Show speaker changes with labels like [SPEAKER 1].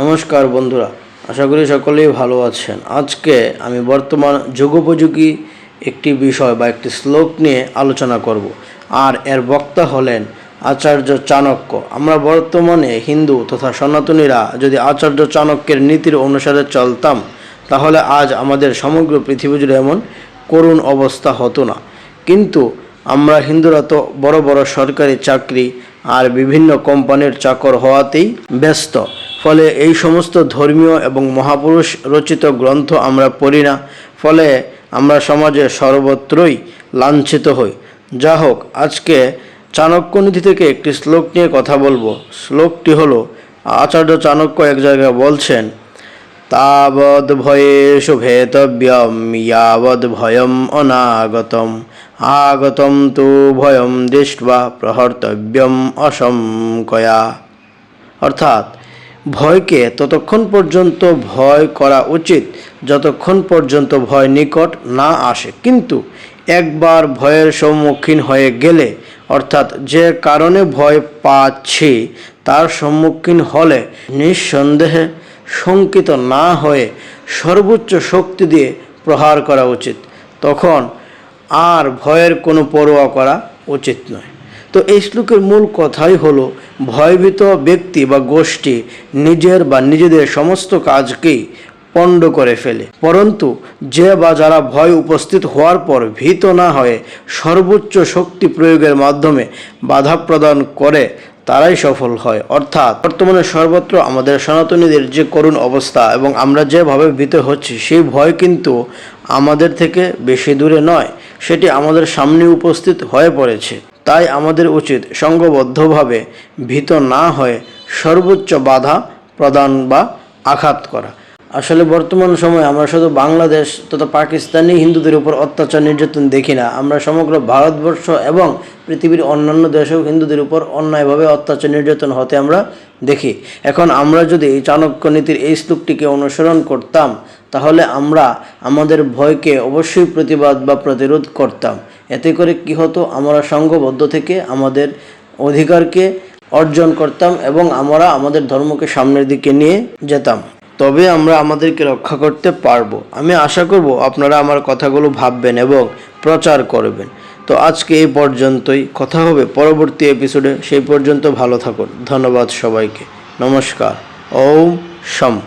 [SPEAKER 1] নমস্কার বন্ধুরা, আশা করি সকলেই ভালো আছেন। আজকে আমি বর্তমান যুগোপযোগী একটি বিষয় বা একটি শ্লোক নিয়ে আলোচনা করব। আর এর বক্তা হলেন আচার্য চাণক্য। আমরা বর্তমানে হিন্দু তথা সনাতনীরা যদি আচার্য চাণক্যের নীতির অনুসারে চলতাম, তাহলে আজ আমাদের সমগ্র পৃথিবী জুড়ে এমন করুণ অবস্থা হতো না। কিন্তু আমরা হিন্দুরা তো বড় বড় সরকারি চাকরি আর বিভিন্ন কোম্পানির চাকর হওয়াতেই ব্যস্ত। ফলে এই সমস্ত ধর্মীয় এবং মহাপুরুষ রচিত গ্রন্থ আমরা পড়ি না, ফলে আমরা সমাজে সর্বত্রই লাঞ্ছিত হই। যা হোক আজকে চাণক্যনীতি থেকে একটি শ্লোক নিয়ে কথা বলব। শ্লোকটি হলো, আচার্য চাণক্য এক জায়গায় বলছেন তাবদ ভয়ে শুভেতব্যম ইয়াবৎ ভয়ম অনাগতম, আগতম তু ভয়ম দৃষ্টা প্রহর্তব্যম অসম কয়া অর্থাৎ ভয়কে ততক্ষণ পর্যন্ত ভয় করা উচিত, যতক্ষণ পর্যন্ত ভয় নিকট না আসে। কিন্তু একবার ভয়ের সম্মুখীন হয়ে গেলে, অর্থাৎ যে কারণে ভয় পাচ্ছি, তার সম্মুখীন হলে নিঃসন্দেহে শঙ্কিত না হয়ে সর্বোচ্চ শক্তি দিয়ে প্রহার করা উচিত। তখন আর ভয়ের কোনো পরোয়া করা উচিত নয়। তো এই শ্লোকের মূল কথাই হলো, ভয়ভীত ব্যক্তি বা গোষ্ঠী নিজের বা নিজেদের সমস্ত কাজকেই পণ্ড করে ফেলে। পরন্তু, যে বা যারা ভয় উপস্থিত হওয়ার পর ভীত না হয়ে সর্বোচ্চ শক্তি প্রয়োগের মাধ্যমে বাধা প্রদান করে, তারাই সফল হয়। অর্থাৎ, বর্তমানে সর্বত্র আমাদের সনাতনীদের যে করুণ অবস্থা এবং আমরা যেভাবে ভীত হচ্ছি, সেই ভয় কিন্তু আমাদের থেকে বেশি দূরে নয়, সেটি আমাদের সামনে উপস্থিত হয়ে পড়েছে। তাই আমাদের উচিত সঙ্গবদ্ধভাবে ভীত না হয়ে সর্বোচ্চ বাধা প্রদান বা আঘাত করা। আসলে বর্তমান সময়ে আমরা শুধু বাংলাদেশ তথা পাকিস্তানি হিন্দুদের উপর অত্যাচার নির্যাতন দেখি না। আমরা সমগ্র ভারতবর্ষ এবং পৃথিবীর অন্যান্য দেশেও হিন্দুদের উপর অন্যায়ভাবে অত্যাচার নির্যাতন হতে আমরা দেখি। এখন আমরা যদি এই চাণক্য নীতির এই শ্লোকটিকে অনুসরণ করতাম তাহলে আমরা আমাদের ভয়কে অবশ্যই প্রতিবাদ বা প্রতিরোধ করতাম। এতে করে কি হতো? আমরা সংঘবদ্ধ থেকে আমাদের অধিকারকে অর্জন করতাম এবং আমরা আমাদের ধর্মকে সামনের দিকে নিয়ে যেতাম। তবে আমরা আমাদেরকে রক্ষা করতে পারব। আমি আশা করব আপনারা আমার কথাগুলো ভাববেন এবং প্রচার করবেন। তো আজকে এই পর্যন্তই। কথা হবে পরবর্তী এপিসোডে সেই পর্যন্ত ভালো থাকুন। ধন্যবাদ সবাইকে। নমস্কার। ওম শম।